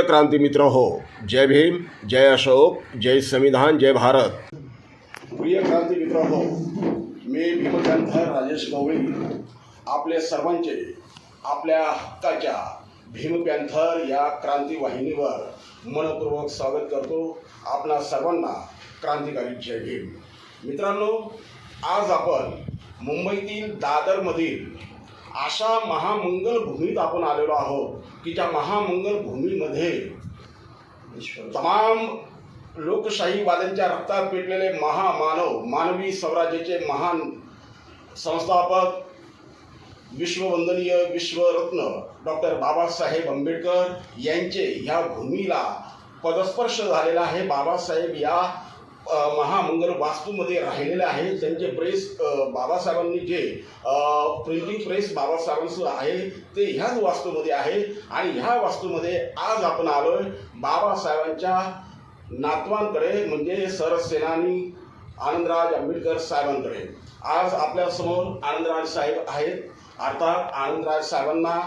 प्रिय क्रांती मित्र हो जय भीम जय अशोक जय संविधान जय भारत. प्रिय क्रांती मित्र हो मी भीमकंठर राजेश गवळी आपले सर्वांचे आपल्या हक्काच्या भीम पॅन्थर या क्रांती वाहिनीवर मनपूर्वक स्वागत करतो. आपणा सर्वांना क्रांतिकारी जय भीम. मित्रांनो आज आपण मुंबईतील दादरमधील अशा महामंगल भूमीत आपण आलेलो आहोत की त्या महामंगल भूमीमध्ये तमाम लोकशाहीवाद्यांच्या रक्तात पेटलेले महामानव मानवी स्वराज्याचे महान संस्थापक विश्ववंदनीय विश्वरत्न डॉक्टर बाबासाहेब आंबेडकर यांचे ह्या भूमीला पदस्पर्श झालेला आहे. बाबासाहेब या महामंगल वास्तूमध्ये राहिलेले आहे. त्यांचे प्रेस बाबासाहेबांनी जे प्रिंटिंग प्रेस बाबासाहेबांचं आहे ते ह्याच वास्तूमध्ये आहे. आणि ह्या वास्तूमध्ये आज आपण आलो आहे बाबासाहेबांच्या नातवांकडे म्हणजे सरसेनानी आनंदराज आंबेडकर साहेबांकडे. आज आपल्यासमोर आनंदराज साहेब आहेत. अर्थात आनंदराज साहेबांना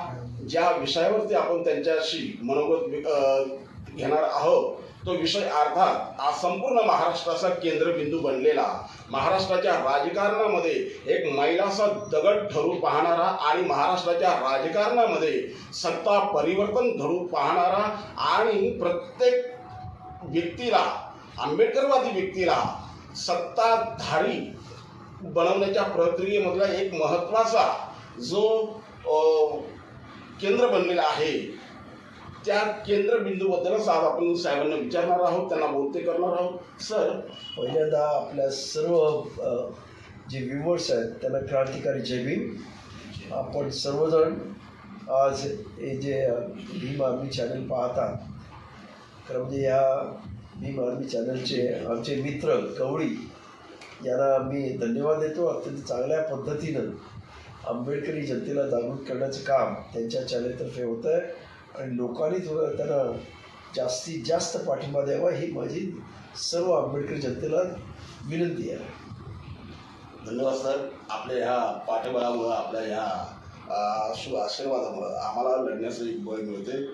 ज्या विषयावरती आपण त्यांच्याशी मनोगत घेणार आहोत तो विषय अर्थात आज संपूर्ण महाराष्ट्राचा केंद्रबिंदू बनलेला. महाराष्ट्राच्या राजकारणामध्ये एक मैलाचा दगड ठरू पाहणारा आणि महाराष्ट्राच्या राजकारणामध्ये सत्ता परिवर्तन घडू पाहणारा आणि प्रत्येक व्यक्तीला आंबेडकरवादी व्यक्तीला सत्ताधारी बनवण्याच्या प्रक्रियेमधला एक महत्त्वाचा जो केंद्र बनलेला आहे. त्या केंद्रबिंदूबद्दलच आज आपण साहेबांना विचारणार आहोत त्यांना बोलते करणार आहोत. सर पहिल्यांदा आपल्या सर्व जे व्ह्युअर्स आहेत त्यांना क्रांतिकारी जय भीम. आपण सर्वजण आज हे जे भीम आर्मी चॅनल पाहतात खरं म्हणजे या भीम आर्मी चॅनलचे आमचे मित्र कवळी यांना मी धन्यवाद देतो. अत्यंत चांगल्या पद्धतीनं आंबेडकरी जनतेला जागृत करण्याचं काम त्यांच्या चॅनलतर्फे होतं आहे आणि लोकांनी थोडं त्यांना जास्तीत जास्त पाठिंबा द्यावा ही माझी सर्व आंबेडकर जनतेला विनंती आहे. धन्यवाद सर. आपल्या ह्या पाठिंबामुळं आपल्या ह्या आशीर्वादामुळं आम्हाला लढण्याचं एक बळ मिळते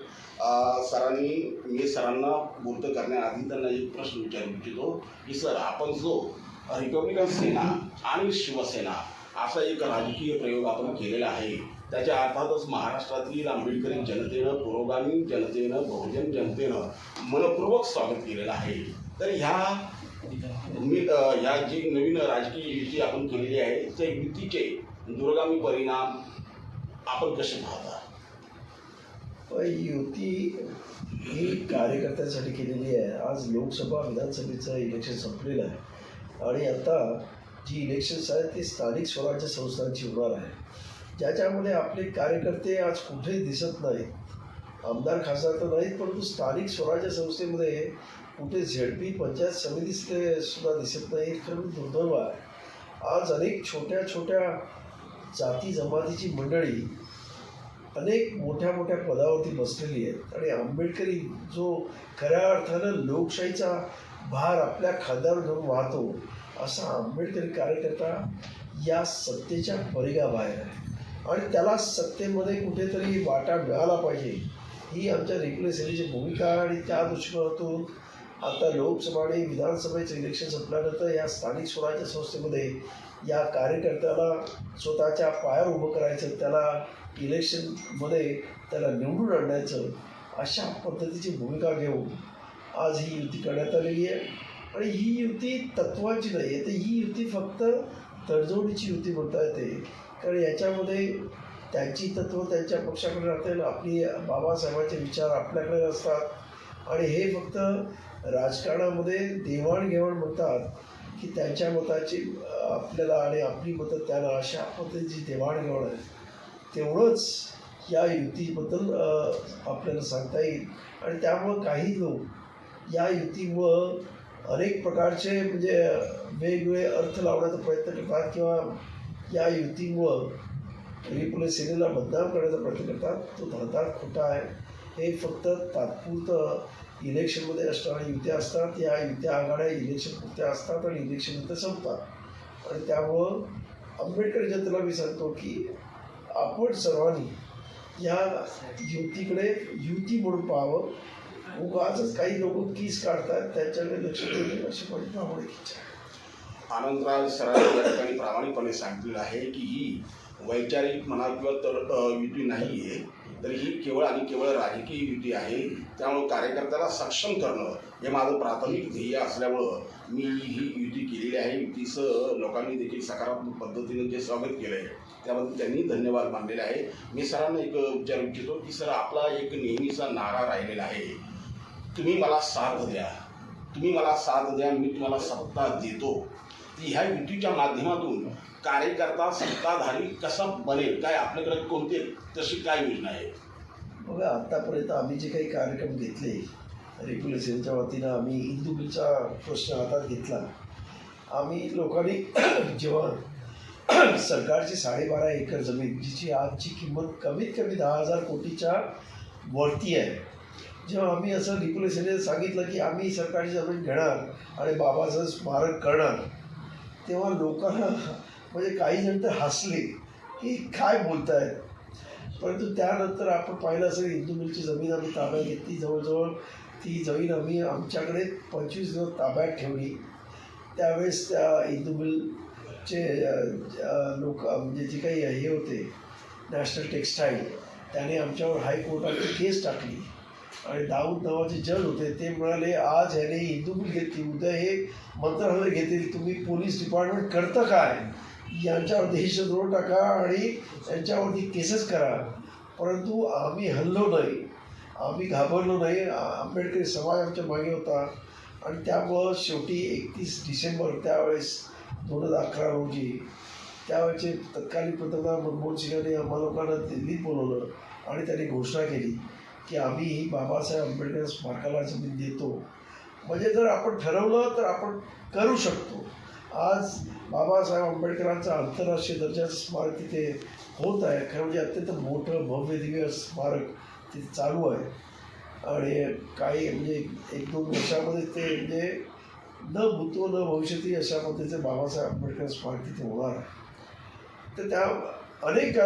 सरांनी मी सरांना बोलतं करण्याआधी त्यांना एक प्रश्न विचारू इच्छितो की सर आपण जो रिपब्लिकन सेना आणि शिवसेना असा एक राजकीय प्रयोग आपण केलेला आहे त्याच्या अर्थातच महाराष्ट्रातील आंबेडकरी जनतेनं पुरोगामी जनतेनं बहुजन जनतेनं मनपूर्वक स्वागत केलेलं आहे. तर ह्या मी ह्या जी नवीन राजकीय युती आपण केलेली आहे त्या युतीचे दूरगामी परिणाम आपण कसे पाहता? युती ही कार्यकर्त्यांसाठी केलेली आहे. आज लोकसभा विधानसभेचं इलेक्शन संपलेलं आहे. आणि आता जी इलेक्शन्स आहेत ती स्थानिक स्वराज्य संस्थांची होणार आहे. ज्याच्यामध्ये आपले कार्यकर्ते आज कुठेही दिसत नाहीत. आमदार खासदार तर नाहीत परंतु स्थानिक स्वराज्य संस्थेमध्ये कुठे झेडपी पंचायत समितीचे सुद्धा दिसत नाहीत खरं म्हणजे दुर्दैव आहे. आज अनेक छोट्या छोट्या जाती जमातीची मंडळी अनेक मोठ्या मोठ्या पदावरती बसलेली आहेत. आणि आंबेडकरी जो खऱ्या अर्थानं लोकशाहीचा भार आपल्या खांद्यावर घेऊन वाहतो असा आंबेडकरी कार्यकर्ता या सत्तेच्या परिघाबाहेर आहे. आणि त्याला सत्तेमध्ये कुठेतरी वाटा मिळाला पाहिजे. ही आमच्या रेग्युलर सेनेची भूमिका आणि त्या दृष्टिकोनातून आता लोकसभा आणि विधानसभेचं इलेक्शन संपल्यानंतर या स्थानिक स्वराज्य संस्थेमध्ये या कार्यकर्त्याला स्वतःच्या पायावर उभं करायचं त्याला इलेक्शनमध्ये त्याला निवडून आणण्याचं अशा पद्धतीची भूमिका घेऊन आज ही युती करण्यात आलेली आहे. आणि ही युती तत्वाची नाही आहे तर ही युती फक्त तडजोडीची युती म्हणता येते. कारण याच्यामध्ये त्यांची तत्त्व त्यांच्या पक्षाकडे राहतील आपली बाबासाहेबांचे विचार आपल्याकडे असतात. आणि हे फक्त राजकारणामध्ये देवाणघेवाण म्हणतात की त्यांच्या मताची आपल्याला आणि आपली मतं त्याला अशा पद्धतीची देवाणघेवाण आहे तेवढंच या युतीबद्दल आपल्याला सांगता येईल. आणि त्यामुळं काही लोक या युतीमुळं अनेक प्रकारचे म्हणजे वेगवेगळे अर्थ लावण्याचा प्रयत्न करतात किंवा या युतीमुळं रिपब्लिक सेनेला बदनाम करण्याचा प्रयत्न करतात. तो धारदार खोटा आहे. हे फक्त तात्पुरतं इलेक्शनमध्ये असणाऱ्या युत्या असतात. या युत्या आघाड्या इलेक्शन पुरत्या असतात आणि इलेक्शन नंतर संपतात. आणि त्यामुळं आंबेडकर जनतेला मी सांगतो की आपण सर्वांनी या युतीकडे युती म्हणून पाहावं. उगाच काही लोक कीस काढतात त्यांच्याकडे लक्ष देणे अशी माझी प्रामाणिक इच्छा आहे. आनंदराज सरांनी या ठिकाणी प्रामाणिकपणे सांगितलेलं आहे की ही वैचारिक म्हणा किंवा तर युती नाही आहे तर ही केवळ आणि केवळ राजकीय युती आहे. त्यामुळं कार्यकर्त्याला सक्षम करणं हे माझं प्राथमिक ध्येय असल्यामुळं मी ही युती केलेली आहे. युतीचं लोकांनी देखील सकारात्मक पद्धतीनं जे स्वागत केलं आहे त्याबद्दल त्यांनी धन्यवाद मानलेले आहे. मी सरांना एक विचारू इच्छितो की सर आपला एक नेहमीचा नारा राहिलेला आहे. तुम्ही मला साथ द्या. तुम्ही मला साथ द्या मी तुम्हाला सत्ता देतो. ती ह्या युतीच्या माध्यमातून कार्यकर्ता सत्ताधारी कसा बनेल? काय आपल्याकडे कोणते तशी काय योजना आहे बघा आत्तापर्यंत आम्ही जे काही कार्यक्रम घेतले रेग्युलेशनच्या वतीनं आम्ही हिंदू बिलचा प्रश्न हातात घेतला. आम्ही लोकांनी जेव्हा सरकारची साडेबारा एकर जमीन जिची आजची किंमत कमीत कमी दहा हजार कोटीच्या वरती आहे. जेव्हा आम्ही असं रेग्युलेशनने सांगितलं की आम्ही सरकारची जमीन घेणार आणि बाबाचं स्मारक करणार तेव्हा लोकांना म्हणजे काही जण तर हसले की काय बोलतायत परंतु त्यानंतर आपण पाहिलं असेल हिंदू मिलची जमीन आम्ही ताब्यात घेतली. जवळजवळ ती जमीन आम्ही आमच्याकडे पंचवीस दिवस ताब्यात ठेवली. त्यावेळेस त्या हिंदू मिलचे लोक म्हणजे जे काही हे होते नॅशनल टेक्स्टाईल त्याने आमच्यावर हायकोर्टात केस टाकली. आणि दाऊद नावाचे जज होते ते म्हणाले आज ह्याने हिंदू बिल घेतली उद्या हे मंत्रालय घेतील. तुम्ही पोलीस डिपार्टमेंट करतं काय? यांच्यावर देशद्रोह टाका आणि यांच्यावरती केसेस करा. परंतु आम्ही हल्लो नाही. आम्ही घाबरलो नाही. आंबेडकरी समाज आमच्या मागे होता आणि त्यामुळं शेवटी एकतीस डिसेंबर त्यावेळेस दोन हजार अकरा रोजी त्यावेळेचे तत्कालीन पंतप्रधान मनमोहन सिंगांनी आम्हा लोकांना दिल्लीत बोलवलं आणि त्यांनी घोषणा केली. की आम्ही ही बाबासाहेब आंबेडकर स्मारकाला जमीन देतो. म्हणजे जर आपण ठरवलं तर आपण करू शकतो. आज बाबासाहेब आंबेडकरांचं आंतरराष्ट्रीय दर्जाचं स्मारक तिथे होत आहे. खरं म्हणजे अत्यंत मोठं भव्य दिव्य स्मारक तिथे चालू आहे. आणि काही म्हणजे एक दोन वर्षामध्ये ते म्हणजे न भूतो न भविष्यती अशा पद्धतीचे बाबासाहेब आंबेडकर स्मारक तिथे होणार आहे. तर त्या अनेक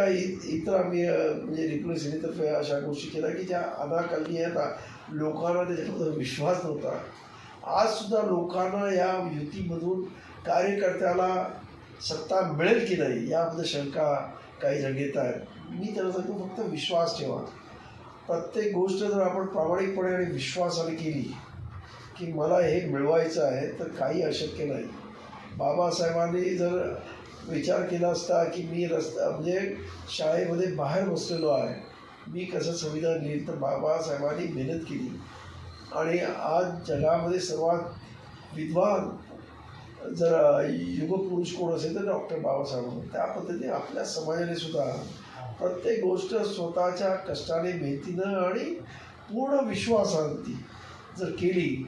इतर आम्ही म्हणजे रिक्रुट सेनेतर्फे अशा गोष्टी केल्या की ज्या अनाकलनीय आता लोकांना त्याच्याबद्दल विश्वास नव्हता. आजसुद्धा लोकांना या युतीमधून कार्यकर्त्याला सत्ता मिळेल की नाही याबद्दल शंका काही जण घेत आहेत. मी त्यांना सांगतो फक्त विश्वास ठेवा. प्रत्येक गोष्ट जर आपण प्रामाणिकपणे आणि विश्वासाने केली की मला हे मिळवायचं आहे तर काही अशक्य नाही. बाबासाहेबांनी जर विचार केला असता की मी रस्ता म्हणजे शाळेमध्ये बाहेर बसलेलो आहे. मी कसं संविधान लिहिलं तर बाबासाहेबांनी मेहनत केली. आणि आज जगामध्ये सर्वात विद्वान जर युगपुरुष कोण असेल तर डॉक्टर बाबासाहेब त्या पद्धतीने आपल्या समाजाने सुद्धा प्रत्येक गोष्ट स्वतःच्या कष्टाने मेहनतीनं आणि पूर्ण विश्वासांती जर केली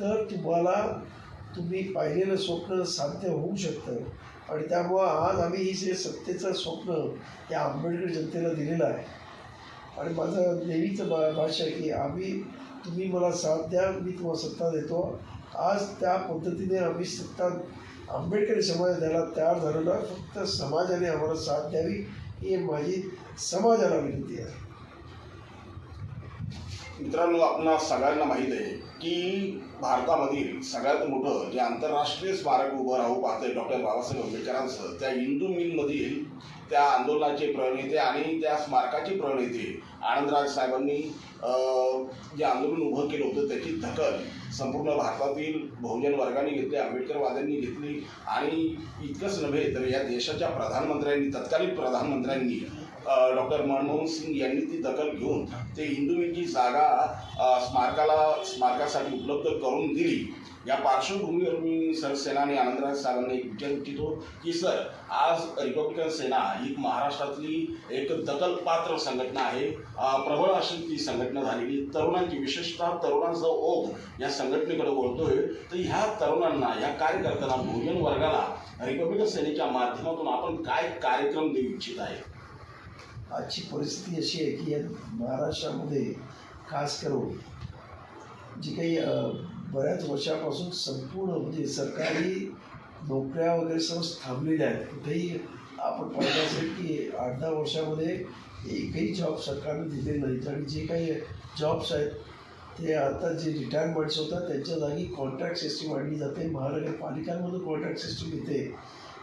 तर तुम्हाला तुम्ही पाहिलेलं स्वप्न साध्य होऊ शकतं. आणि त्यामुळं आज आम्ही ही जे सत्तेचं स्वप्न या आंबेडकर जनतेला दिलेलं आहे. आणि माझं नेहमीचं भा भाष्य आहे की आम्ही तुम्ही मला साथ द्या मी तुम्हाला सत्ता देतो. आज त्या पद्धतीने आम्ही सत्ता आंबेडकरी समाज द्यायला तयार झालेला फक्त समाजाने आम्हाला साथ द्यावी ही माझी समाजाला विनंती आहे. मित्रांनो आपणा सगळ्यांना माहीत आहे की भारतामधील सगळ्यात मोठं जे आंतरराष्ट्रीय स्मारक उभं राहू पाहतंय डॉक्टर बाबासाहेब आंबेडकरांचं त्या हिंदू मिलमधील त्या आंदोलनाचे प्रणेते आणि त्या स्मारकाचे प्रणेते आनंदराज साहेबांनी जे आंदोलन उभं केलं होतं त्याची दखल संपूर्ण भारतातील बहुजन वर्गाने घेतली आंबेडकरवाद्यांनी घेतली. आणि इतकंच नव्हे तर या देशाच्या प्रधानमंत्र्यांनी तत्कालीन प्रधानमंत्र्यांनी डॉक्टर मनमोहन सिंग यांनी ती दखल घेऊन ते हिंदू जागा स्मारकाला स्मारकासाठी उपलब्ध करून दिली. या पार्श्वभूमीवर मी सर सेना आणि आनंदराज सरांना एक विचार इच्छितो की सर आज रिपब्लिकन सेना ही महाराष्ट्रातली एक दखलपात्र संघटना आहे. प्रबळ अशी ती संघटना झालेली तरुणांची विशेषतः तरुणांचा ओघ या संघटनेकडे वळतोय. तर ह्या तरुणांना ह्या कार्यकर्त्यांना बहुजन वर्गाला रिपब्लिकन सेनेच्या माध्यमातून आपण काय कार्यक्रम देऊ इच्छित आहे? आजची परिस्थिती अशी आहे की या महाराष्ट्रामध्ये खास करून जी काही बऱ्याच वर्षापासून संपूर्ण म्हणजे सरकारी नोकऱ्या वगैरे सर्व थांबलेल्या आहेत. कुठेही आपण पाहिलं असेल की आठ दहा वर्षामध्ये एकही जॉब सरकारने दिले नाहीत. आणि जे काही जॉब्स आहेत ते आता जे रिटायरमेंट्स होतात त्यांच्या जागी कॉन्ट्रॅक्ट सिस्टीम आणली जाते. महानगरपालिकांमधून कॉन्ट्रॅक्ट सिस्टीम येते.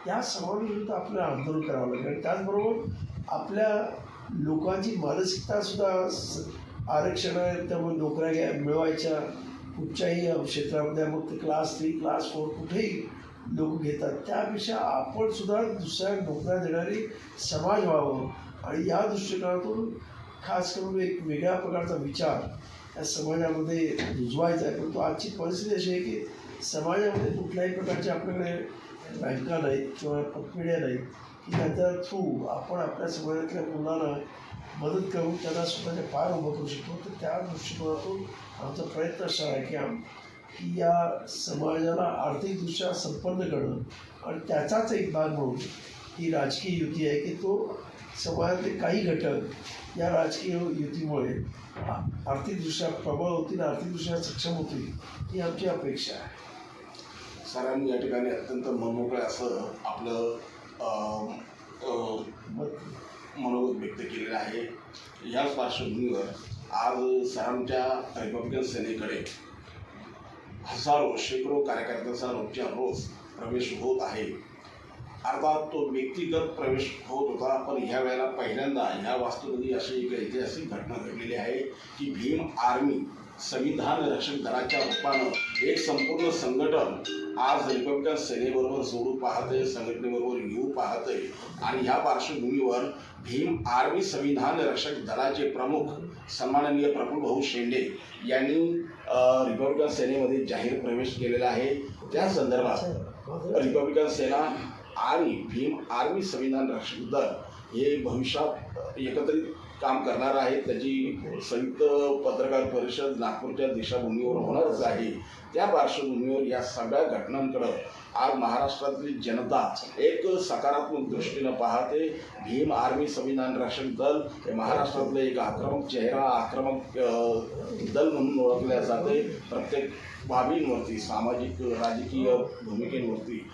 या सर्वांविरुद्ध आपल्याला आंदोलन करावं लागेल. आणि त्याचबरोबर आपल्या लोकांची मानसिकता सुद्धा स- आरक्षण त्यामुळे नोकऱ्या घ्या मिळवायच्या कुठच्याही क्षेत्रामध्ये मग ते क्लास थ्री क्लास फोर कुठेही लोक घेतात. त्यापेक्षा आपण सुद्धा दुसऱ्या नोकऱ्या देणारी समाज व्हावं. आणि या दृष्टिकोनातून खास करून एक वेगळ्या प्रकारचा विचार या समाजामध्ये रुजवायचा आहे. परंतु आजची परिस्थिती अशी आहे की समाजामध्ये कुठल्याही प्रकारचे आपल्याकडे बँका नाहीत किंवा पतपिढ्या नाहीत की त्याच्या थ्रू आपण आपल्या समाजातल्या मुलांना मदत करून त्यांना स्वतःच्या पाय उभं करू शकतो. तर त्या दृष्टिकोनातून आमचा प्रयत्न असा आहे की आम की या समाजाला आर्थिकदृष्ट्या संपन्न करणं. आणि त्याचाच एक भाग म्हणून ही राजकीय युती आहे की तो समाजातले काही घटक या राजकीय युतीमुळे आर्थिकदृष्ट्या प्रबळ होतील आर्थिकदृष्ट्या सक्षम होतील ही आमची अपेक्षा आहे. सरांनी या ठिकाणी अत्यंत मनमोकळं असं आपलं मनोगत व्यक्त केलेलं आहे. याच पार्श्वभूमीवर आज सरांच्या रिपब्लिकन सेनेकडे हजारो शेकडो कार्यकर्त्यांचा रोजच्या रोज प्रवेश होत आहे. अर्थात तो व्यक्तिगत प्रवेश होत होता पण ह्या वेळेला पहिल्यांदा ह्या वास्तूमध्ये अशी एक ऐतिहासिक घटना घडलेली आहे की भीम आर्मी संविधान रक्षक दलाच्या रूपानं एक संपूर्ण संघटन आज रिपब्लिकन सेनेबरोबर जोडू पाहते संघटनेबरोबर येऊ पाहते आणि ह्या पार्श्वभूमीवर भीम आर्मी संविधान रक्षक दलाचे प्रमुख सन्माननीय प्रफुल भाऊ शेंडे यांनी रिपब्लिकन सेनेमध्ये जाहीर प्रवेश केलेला आहे. त्या संदर्भात रिपब्लिकन सेना आणि भीम आर्मी संविधान रक्षक दल हे भविष्यात एकत्रित काम करणार आहेत. त्याची संयुक्त पत्रकार परिषद नागपूरच्या दिशाभूमीवर होणारच आहे. त्या पार्श्वभूमीवर या सगळ्या घटनांकडं आज महाराष्ट्रातली जनता एक सकारात्मक दृष्टीनं पाहते. भीम आर्मी संविधान रक्षक दल हे महाराष्ट्रातलं एक आक्रमक चेहरा आक्रमक दल म्हणून ओळखल्या जाते. प्रत्येक बाबींवरती सामाजिक राजकीय भूमिकेवरती.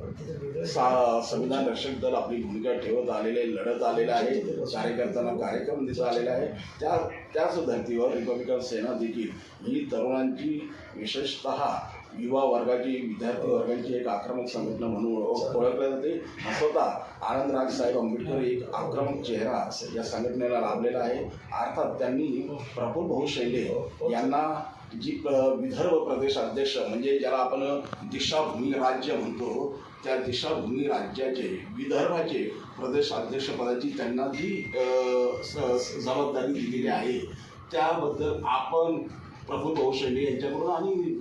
संविधान रक्षक दल आपली भूमिका ठेवत आलेले लढत आलेलं आहे कार्यकर्त्यांना कार्यक्रम देत आलेला आहे. त्या त्याच धर्तीवर रिपब्लिकन सेना देखील ही तरुणांची विशेषतः युवा वर्गाची विद्यार्थी वर्गाची एक आक्रमक संघटना म्हणून ओळखल्या जाते. हा स्वतः आनंदराज साहेब आंबेडकर एक आक्रमक चेहरा या संघटनेला लाभलेला आहे. अर्थात त्यांनी प्रफुल भाऊ शेंडे यांना जी विदर्भ प्रदेश अध्यक्ष म्हणजे ज्याला आपण दिशाभूमी राज्य म्हणतो त्या दिशाभूमी राज्याचे विदर्भाचे प्रदेश अध्यक्षपदाची त्यांना जी स- जबाबदारी दिलेली आहे. त्याबद्दल आपण प्रफुल्ल भाऊ शेंडे यांच्याकडून आणि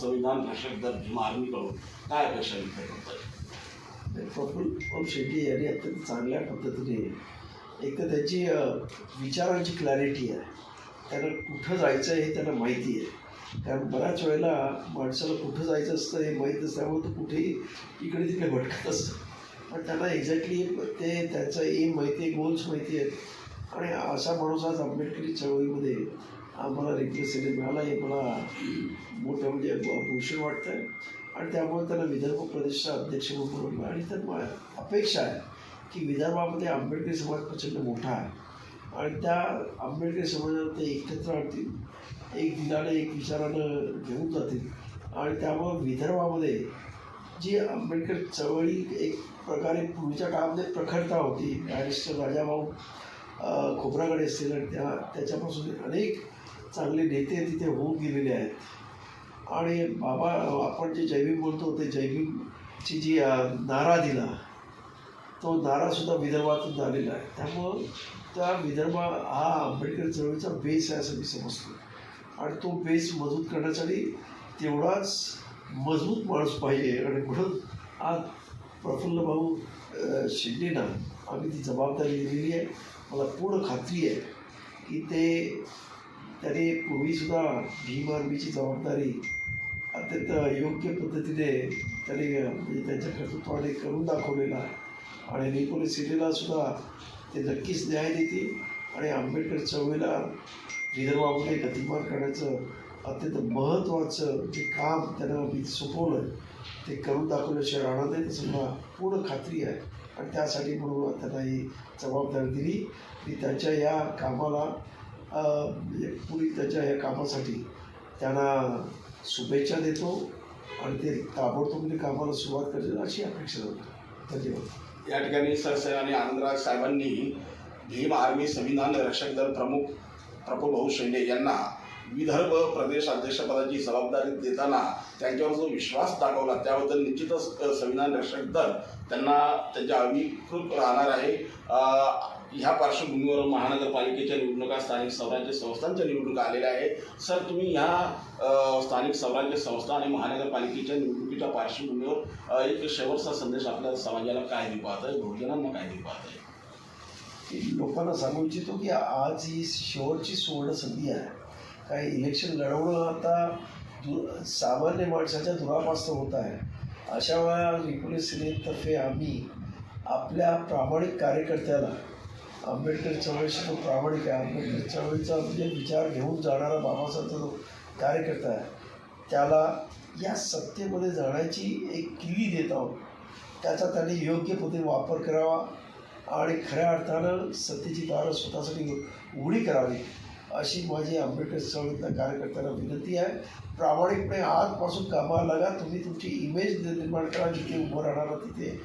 संविधान रक्षक दल आर्मीकडून काय अपेक्षा व्यक्त करतात प्रफुल्ल भाऊ शेंडे यांनी अत्यंत चांगल्या पद्धतीने एक तर त्याची विचारांची क्लॅरिटी आहे. त्यांना कुठं जायचं आहे हे त्यांना माहिती आहे. कारण बऱ्याच वेळेला माणसाला कुठं जायचं असतं हे माहीत असल्यामुळे तो कुठेही इकडे तिकडे भटकत असतं. पण त्यांना एक्झॅक्टली ते त्याचं एम माहिती आहे गोल्स माहिती आहेत. आणि असा माणूस आज आंबेडकरी चळवळीमध्ये आम्हाला रिप्रेझेंटेटिव्ह मिळाला हे मला मोठं म्हणजे भूषण वाटतं आहे आणि त्यामुळे त्यांना विदर्भ प्रदेशचा अध्यक्ष म्हणून आणि तर अपेक्षा आहे की विदर्भामध्ये आंबेडकरी समाज प्रचंड मोठा आहे. आणि त्या आंबेडकरी समाजाला ते एकत्र आणतील. एक दिलाने एक विचारानं घेऊन जातील. आणि त्यामुळं विदर्भामध्ये जी आंबेडकर चळवळी एक प्रकारे पूर्वीच्या काळामध्ये प्रखरता होती बॅरिस्टर राजाभाऊ खोबराकडे असतील आणि त्या त्याच्यापासून अनेक चांगले नेते तिथे होऊन गेलेले आहेत. आणि बाबा आपण जे जैविक बोलतो ते जैविकची जी नारा दिला तो नारासुद्धा विदर्भातून झालेला आहे. त्यामुळं त्या विदर्भ हा आंबेडकर चळवळीचा बेस आहे असं मी समजतो. आणि तो बेस मजबूत करण्यासाठी तेवढाच मजबूत माणूस पाहिजे. आणि म्हणून आज प्रफुल्ल भाऊ अ, शिंदेना आम्ही ती जबाबदारी दिलेली आहे. मला पूर्ण खात्री आहे की ते त्याने पूर्वीसुद्धा भीम आर्मीची जबाबदारी अत्यंत योग्य पद्धतीने त्याने म्हणजे त्यांच्या कर्तृत्वाने करून दाखवलेला आहे. आणि निकोले सिटीला सुद्धा ते नक्कीच न्याय देतील. आणि आंबेडकर चळवळीला विदर्भामध्ये गतिमान करण्याचं अत्यंत महत्त्वाचं जे काम त्यांना मी सोपवलं ते करून दाखवल्याशिवाय राहणार नाही तसं मला पूर्ण खात्री आहे. आणि त्यासाठी म्हणून त्यांना ही जबाबदारी दिली. की त्यांच्या या कामाला म्हणजे पुढील त्याच्या या कामासाठी त्यांना शुभेच्छा देतो आणि ते ताबडतोबने कामाला सुरुवात करतील अशी अपेक्षा धन्यवाद धन्यवाद. या ठिकाणी सरसेनानी आनंदराज साहेबांनी भीम आर्मी संविधान रक्षक दल प्रमुख प्रफुल्लभाऊ शेंडे यांना विदर्भ प्रदेश अध्यक्षपदाची जबाबदारी देताना त्यांच्यावर जो विश्वास दाखवला त्याबद्दल निश्चितच संविधान रक्षक दल त्यांना त्यांच्या अभिकृत राहणार आहे. ह्या पार्श्वभूमीवर महानगरपालिकेच्या निवडणुका स्थानिक स्वराज्य संस्थांच्या निवडणुका आलेल्या आहेत. सर तुम्ही ह्या स्थानिक स्वराज्य संस्था आणि महानगरपालिकेच्या निवडणुकीच्या पार्श्वभूमीवर एक शेवटचा संदेश आपल्या समाजाला काय देऊ पाहत आहे बहुजनांना काय देऊ पाहत आहे लोकांना सांगू इच्छितो की आज ही शेवटची सुवर्ण संधी आहे. काय इलेक्शन लढवणं आता दु सामान्य माणसाच्या दुरापास्त होत आहे. अशा वेळा रिपोलिस सेनेतर्फे आम्ही आपल्या प्रामाणिक कार्यकर्त्याला आंबेडकर चळवळीशी तो प्रामाणिक आहे आंबेडकर चळवळीचा म्हणजे विचार घेऊन जाणारा बाबासाहेबचा जो कार्यकर्ता आहे त्याला या सत्तेमध्ये जाण्याची एक किल्ली देत आहोत. त्याचा त्यांनी योग्य पद्धतीने वापर करावा. आणि खऱ्या अर्थानं सत्तेची दारं स्वतःसाठी उघडी करावी अशी माझी आंबेडकर चळवळीतल्या कार्यकर्त्यांना विनंती आहे. प्रामाणिकपणे आजपासून कामाला लागा. तुम्ही तुमची इमेज निर्माण करा. जिथे उभं राहणार तिथे.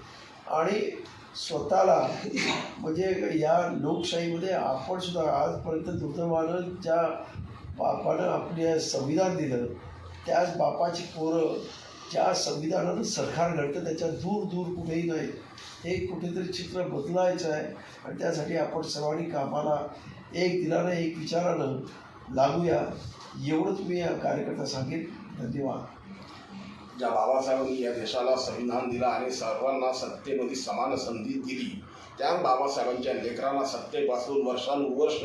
आणि स्वतःला म्हणजे या लोकशाहीमध्ये आपण सुद्धा आजपर्यंत दुर्दैवानं ज्या बापानं आपले संविधान दिलं त्याच बापाची पोरं ज्या संविधानानं सरकार घडतं त्याच्या दूर दूर कुठेही नाही. हे कुठेतरी चित्र बदलायचं आहे. आणि त्यासाठी आपण सर्वांनी कामाला एक दिलानं एक विचारानं लागूया. एवढं तुम्ही या कार्यकर्ता सांगेन. धन्यवाद. ज्या बाबासाहेबांनी या देशाला संविधान दिला आणि सर्वांना सत्तेमध्ये समान संधी दिली त्या बाबासाहेबांच्या लेकरांना सत्तेपासून वर्षानुवर्ष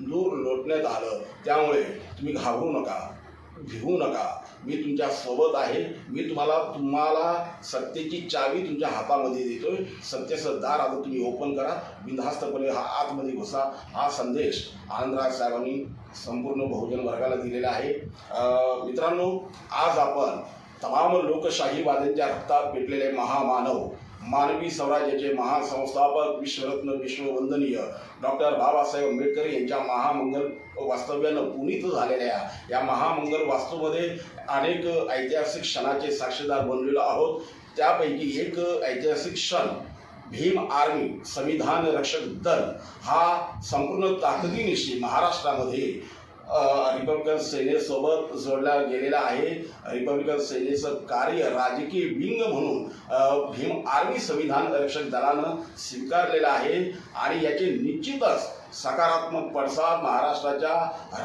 दूर लोटण्यात आलं. त्यामुळे तुम्ही घाबरू नका. घेऊ नका. मी तुमच्यासोबत आहे. मी तुम्हाला तुम्हाला सत्तेची चावी तुमच्या हातामध्ये देतोय. सत्तेचं दार आता तुम्ही ओपन करा. बिनधास्तपणे हा आतमध्ये घुसा. हा संदेश आनंदराज साहेबांनी संपूर्ण बहुजन वर्गाला दिलेला आहे. मित्रांनो आज आपण तमाम लोकशाहीवाद्यांच्या रक्तात पेटलेले महामानव मानवी स्वराज्याचे महासंस्थापक विश्वरत्न विश्ववंदनीय डॉक्टर बाबासाहेब आंबेडकर यांच्या महामंगल वास्तव्यानं पुनीत झालेल्या या महामंगल वास्तूमध्ये अनेक ऐतिहासिक क्षणाचे साक्षीदार बनलेलो आहोत. त्यापैकी एक ऐतिहासिक क्षण भीम आर्मी संविधान रक्षक दल हा संपूर्ण ताकदीनिशी महाराष्ट्रामध्ये रिपब्लिकन सेनेसोबत जोडला गेलेला आहे. रिपब्लिकन सेनेचं कार्य राजकीय विंग म्हणून भीम आर्मी संविधान रक्षक दलानं स्वीकारलेलं आहे. आणि याचे निश्चितच सकारात्मक पडसाद महाराष्ट्राच्या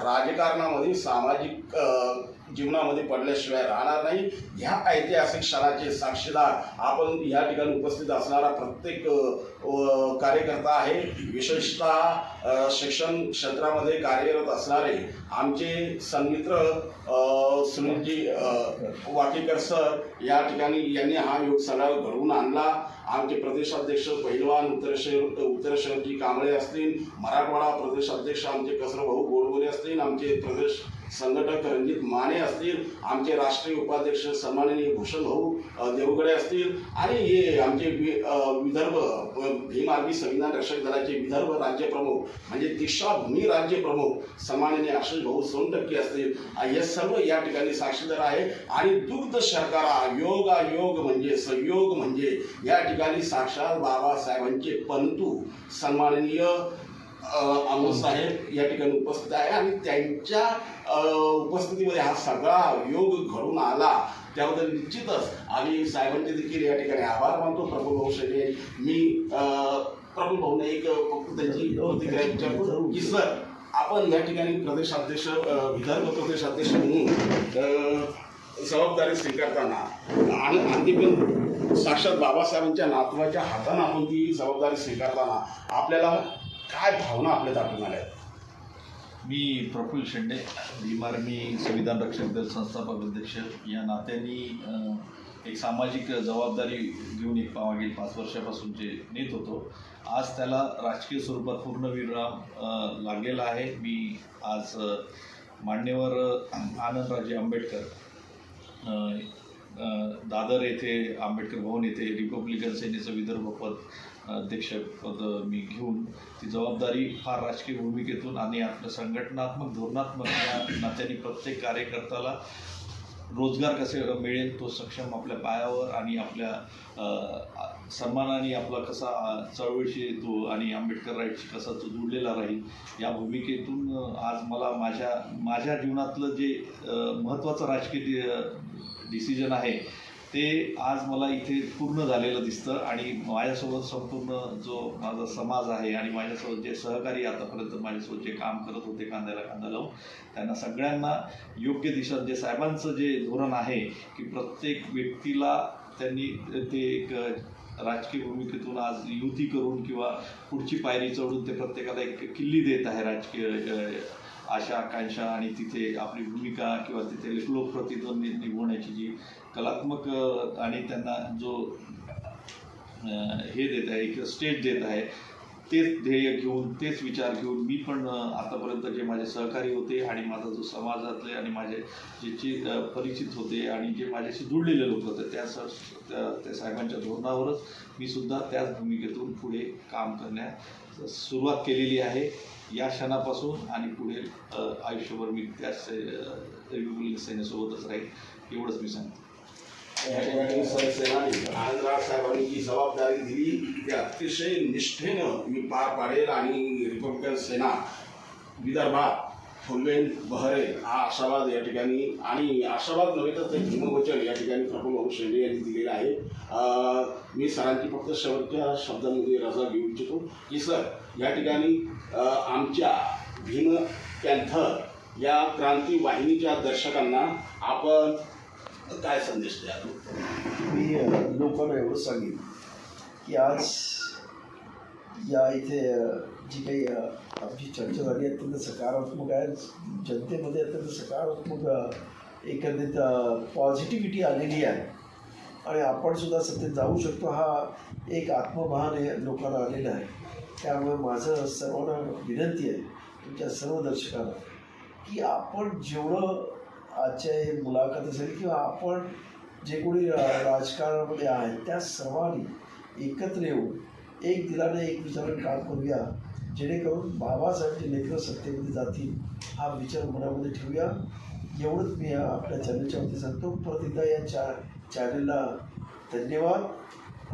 राजकारणामध्ये सामाजिक जीवनामध्ये पडल्याशिवाय राहणार नाही. ह्या ऐतिहासिक क्षणाचे साक्षीदार आपण या ठिकाणी उपस्थित असणारा प्रत्येक कार्यकर्ता आहे. विशेषतः शिक्षण क्षेत्रामध्ये कार्यरत असणारे आमचे सन्मित्र सुनीलजी वाकेकर सर या ठिकाणी यांनी हा योग सगळा घडवून आणला. आमचे प्रदेशाध्यक्ष पहिलवान उत्तर शहर उत्तर शहरजी कांबळे असतील मराठवाडा प्रदेशाध्यक्ष आमचे कसरभाऊ गोडबोले असतील आमचे प्रदेश संघटक रणजित माने असतील आमचे राष्ट्रीय उपाध्यक्ष सन्माननीय भूषण भाऊ देवगडे असतील आणि हे आमचे वि- विदर्भ अ, भीम आर्मी संविधान रक्षक दलाचे विदर्भ राज्य प्रमुख म्हणजे दीक्षाभूमी राज्य प्रमुख सन्माननीय आशिष भाऊ सोनटक्के असतील. हे सर्व या ठिकाणी साक्षीदार आहे आणि दुग्ध शर्करा योग आयोग म्हणजे संयोग म्हणजे या ठिकाणी साक्षात बाबासाहेबांचे पंतू सन्माननीय अमोल साहेब या ठिकाणी उपस्थित आहे आणि त्यांच्या उपस्थितीमध्ये हा सगळा योग घडून आला. त्याबद्दल निश्चितच आम्ही साहेबांचे देखील या ठिकाणी आभार मानतो. प्रफुल्ल भाऊ मी अ, भाऊने एक फक्त त्यांची प्रतिक्रिया विचारतो की सर आपण या ठिकाणी प्रदेशाध्यक्ष विदर्भ प्रदेशाध्यक्ष म्हणून जबाबदारी स्वीकारताना आणि आणखी पण साक्षात बाबासाहेबांच्या नातवाच्या हातानं आपण ती जबाबदारी स्वीकारताना आपल्याला काय भावना आपल्या दाटून आल्या? मी प्रफुल्ल शेंडे भीम संविधान रक्षक दल संस्थापक अध्यक्ष. या नात्याने एक सामाजिक जबाबदारी घेऊन एक मागील पाच वर्षापासून जे नेत होतो. आज त्याला राजकीय स्वरूपात पूर्ण विराम लागलेला आहे. मी आज मान्यवर आनंदराजे आंबेडकर दादर येथे आंबेडकर भवन येथे रिपब्लिकन सेनेचं विदर्भ पद अध्यक्षपद मी घेऊन ती जबाबदारी फार राजकीय भूमिकेतून आणि आपलं संघटनात्मक धोरणात्मक या नात्याने प्रत्येक कार्यकर्त्याला रोजगार कसे मिळेल तो सक्षम आपल्या पायावर आणि आपल्या सन्मानाने आपला कसा चळवळीशी तो आणि आंबेडकर राईटशी कसा तो जुळलेला राहील या भूमिकेतून आज मला माझ्या माझ्या जीवनातलं जे महत्त्वाचं राजकीय डिसिजन आहे ते आज मला इथे पूर्ण झालेलं दिसतं आणि माझ्यासोबत संपूर्ण जो माझा समाज आहे आणि माझ्यासोबत जे सहकारी आतापर्यंत माझ्यासोबत जे काम करत होते कांद्याला कांदा लावून त्यांना सगळ्यांना योग्य दिशा जे साहेबांचं जे धोरण आहे की प्रत्येक व्यक्तीला त्यांनी ते एक राजकीय भूमिकेतून आज युती करून किंवा पुढची पायरी चढून ते प्रत्येकाला एक किल्ली देत आहे राजकीय आशा आकांक्षा आणि तिथे आपली भूमिका किंवा तिथे लोकप्रतिद्वंदी निभवण्याची जी कलात्मक आणि त्यांना जो हे देत आहे किंवा स्टेज देत आहे तेच ध्येय घेऊन तेच विचार घेऊन मी पण आतापर्यंत जे माझे सहकारी होते आणि माझा जो समाजातले आणि माझे जे परिचित होते आणि जे माझ्याशी जुळलेले लोक होते त्या स त्या त्या साहेबांच्या धोरणावरच मी सुद्धा त्याच भूमिकेतून पुढे काम करण्यास सुरुवात केलेली आहे. या क्षणापासून आणि पुढे आयुष्यभर मी त्या अ, रिपब्लिक सेनेसोबतच राहील एवढंच मी सांगतो. या ठिकाणी आनंदराव साहेबांनी जी जबाबदारी दिली ती अतिशय निष्ठेनं मी पार पाडेल आणि रिपब्लिकन सेना विदर्भात फुलवेन बहरे हा आशावाद या ठिकाणी आणि आशावाद नव्हे तर ते हिमवचन या ठिकाणी प्रफुल्ल भाऊ शेंडे यांनी दिलेलं आहे. मी सरांची फक्त शेवटच्या शब्दांमध्ये रजा घेऊ इच्छितो. की सर या ठिकाणी आमच्या भीम पॅन्थर या क्रांती वाहिनीच्या दर्शकांना आपण काय संदेश द्याल? मी लोकांना एवढं सांगेन की आज या इथे जी काही आमची चर्चा झाली अत्यंत सकारात्मक आहे. जनतेमध्ये अत्यंत सकारात्मक एकंदरीत पॉझिटिव्हिटी आलेली आहे. आणि आपण सुद्धा सत्य जाऊ शकतो हा एक आत्मभान हे लोकांना आलेला आहे. त्यामुळे माझं सर्वांना विनंती आहे तुमच्या सर्व दर्शकांना की आपण जेवढं आजच्या हे मुलाखत असेल किंवा आपण जे कोणी रा- राजकारणामध्ये आहे त्या सर्वांनी एकत्र येऊन एक दिलाने एक विचाराने काम करूया जेणेकरून बाबासाहेबचे लेकरं सत्तेमध्ये जातील हा विचार मनामध्ये ठेवूया. एवढंच मी आपल्या चॅनलच्या वरती सांगतो. परत एकदा या चार चॅनलला धन्यवाद.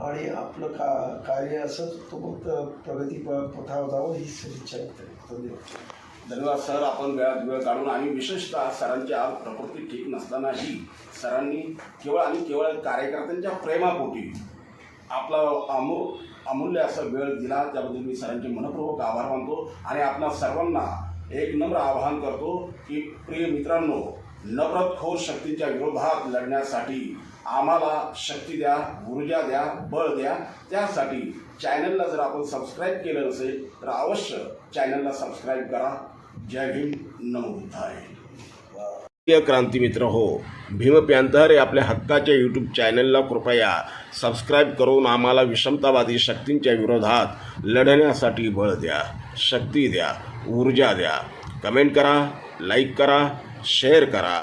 आणि आपलं का कार्य असं तो फक्त प्रगती प- पथावर जावं ही सदिच्छा व्यक्त धन्यवाद. धन्यवाद सर. आपण वेळात वेळ काढून आणि विशेषतः सरांची आज प्रकृती ठीक नसतानाही सरांनी केवळ आणि केवळ कार्यकर्त्यांच्या प्रेमापोटी आपला अमू अमूल्य असा वेळ दिला. त्याबद्दल मी सरांचे मनपूर्वक आभार मानतो आणि आपणा सर्वांना एक नम्र आवाहन करतो की प्रिय मित्रांनो नफरतखोर शक्तींच्या विरोधात लढण्यासाठी आम्हाला शक्ती द्या ऊर्जा द्या बळ द्या. त्यासाठी चॅनलला जर आपण सबस्क्राईब केलं नसेल तर अवश्य चॅनलला सबस्क्राईब करा. जय भीम नमो बुद्धाय. प्रिय क्रांतीमित्र हो भीम प्यांतहरे आपल्या हक्काच्या यूट्यूब चॅनलला कृपया सबस्क्राईब करून आम्हाला विषमतावादी शक्तींच्या विरोधात लढण्यासाठी बळ द्या शक्ती द्या ऊर्जा द्या. कमेंट करा लाईक करा शेअर करा.